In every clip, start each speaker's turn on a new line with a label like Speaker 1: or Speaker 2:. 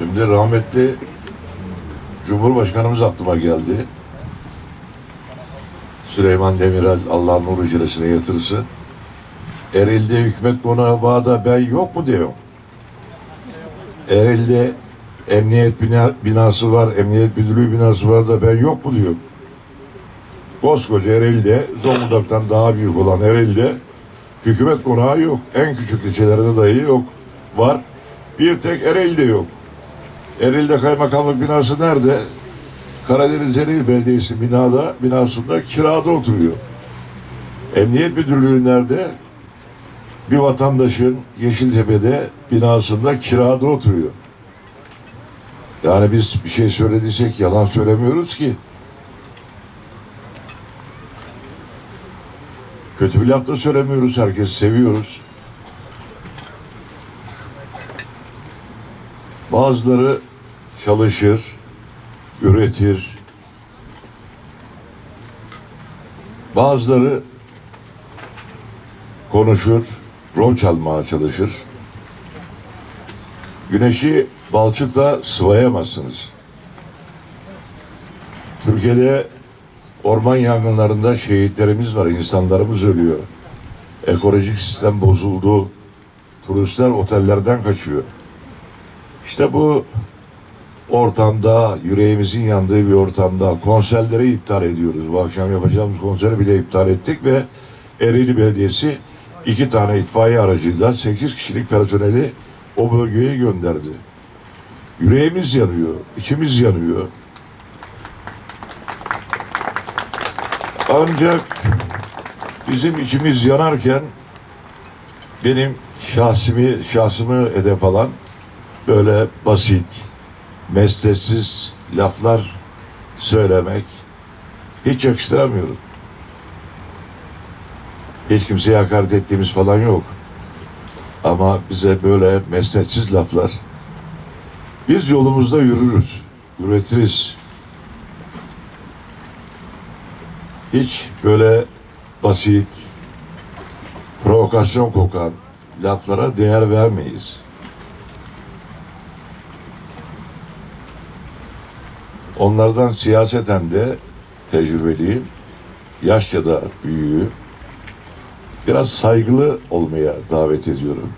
Speaker 1: Şimdi rahmetli Cumhurbaşkanımız aklıma geldi. Süleyman Demirel Allah nuru ciresine yatırsın. Eril'de hükümet konağı bağda ben yok mu diyor. Eril'de emniyet bina, binası var, emniyet müdürlüğü binası var da ben yok mu diyor. Koskoca Ereğli'de Zonguldak'tan daha büyük olan Ereğli'de hükümet konağı yok. En küçük ilçelerde dahi yok. Var. Bir tek Ereğli'de yok. Ereğli'de kaymakamlık binası nerede? Karadeniz Ereğli Belediyesi binada, binasında kirada oturuyor. Emniyet Müdürlüğü nerede? Bir vatandaşın Yeşiltepe'de binasında kirada oturuyor. Yani biz bir şey söylediysek yalan söylemiyoruz ki. Kötü bir laf da söylemiyoruz. Herkesi seviyoruz. Bazıları çalışır, üretir. Bazıları konuşur, rol çalmaya çalışır. Güneşi balçıkla sıvayamazsınız. Türkiye'de orman yangınlarında şehitlerimiz var, insanlarımız ölüyor. Ekolojik sistem bozuldu. Turistler otellerden kaçıyor. İşte bu ortamda, yüreğimizin yandığı bir ortamda konserleri iptal ediyoruz. Bu akşam yapacağımız konseri bile iptal ettik ve Ereğli Belediyesi iki tane itfaiye aracıyla 8 kişilik personeli o bölgeye gönderdi. Yüreğimiz yanıyor, içimiz yanıyor. Ancak bizim içimiz yanarken benim şahsimi, şahsımı hedef alan böyle basit, mesleksiz laflar söylemek hiç yakıştıramıyorum. Hiç kimseye hakaret ettiğimiz falan yok. Ama bize böyle mesnetsiz laflar biz yolumuzda yürürüz, üretiriz. Hiç böyle basit, provokasyon kokan laflara değer vermeyiz. Onlardan siyaseten de tecrübeliyim, yaşça da büyüğüm. Biraz saygılı olmaya davet ediyorum.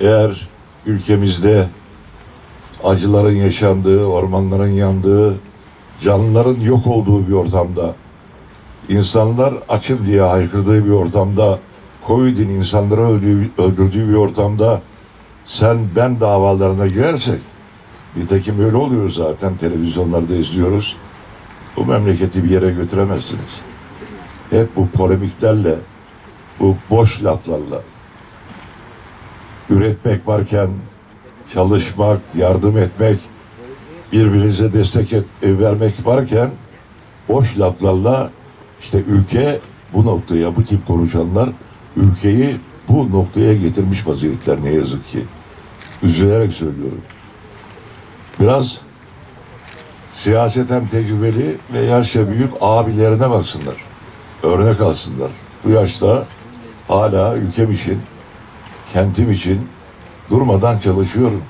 Speaker 1: Eğer ülkemizde acıların yaşandığı, ormanların yandığı, canlıların yok olduğu bir ortamda, insanlar açım diye haykırdığı bir ortamda, Covid'in insanları öldüğü, öldürdüğü bir ortamda sen ben davalarına girersek, nitekim öyle oluyor zaten televizyonlarda izliyoruz. Bu memleketi bir yere götüremezsiniz. Hep bu polemiklerle, bu boş laflarla üretmek varken çalışmak, yardım etmek, birbirinize destek et, e, vermek varken boş laflarla işte ülke bu noktaya, bu tip konuşanlar ülkeyi bu noktaya getirmiş vaziyetler ne yazık ki. Üzülerek söylüyorum. Biraz siyaseten tecrübeli ve yaşça büyük abilerine baksınlar. Örnek alsınlar. Bu yaşta hala ülkem için, kentim için durmadan çalışıyorum.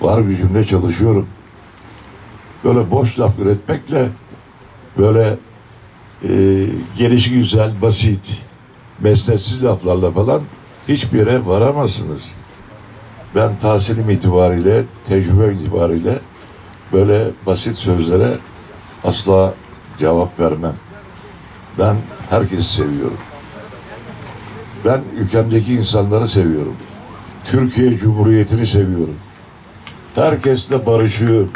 Speaker 1: Var gücümle çalışıyorum. Böyle boş laf üretmekle böyle e, gelişi güzel, basit, mesnetsiz laflarla falan hiçbir yere varamazsınız. Ben tahsilim itibariyle, tecrübe itibariyle böyle basit sözlere asla cevap vermem. Ben herkesi seviyorum. Ben ülkemdeki insanları seviyorum. Türkiye Cumhuriyeti'ni seviyorum. Herkesle barışı,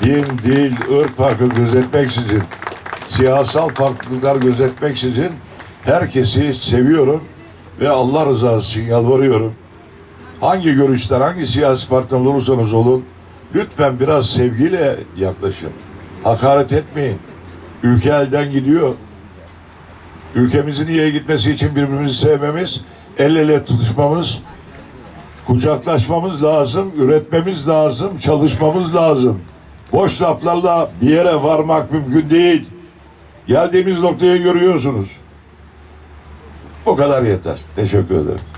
Speaker 1: din, dil, ırk farkı gözetmeksizin, siyasal farklılıklar gözetmeksizin herkesi seviyorum ve Allah rızası için yalvarıyorum. Hangi görüşten, hangi siyasi partiden olursanız olun, lütfen biraz sevgiyle yaklaşın. Hakaret etmeyin. Ülke elden gidiyor. Ülkemizin iyiye gitmesi için birbirimizi sevmemiz, el ele tutuşmamız, kucaklaşmamız lazım, üretmemiz lazım, çalışmamız lazım. Boş laflarla bir yere varmak mümkün değil. Geldiğimiz noktayı görüyorsunuz. O kadar yeter. Teşekkür ederim.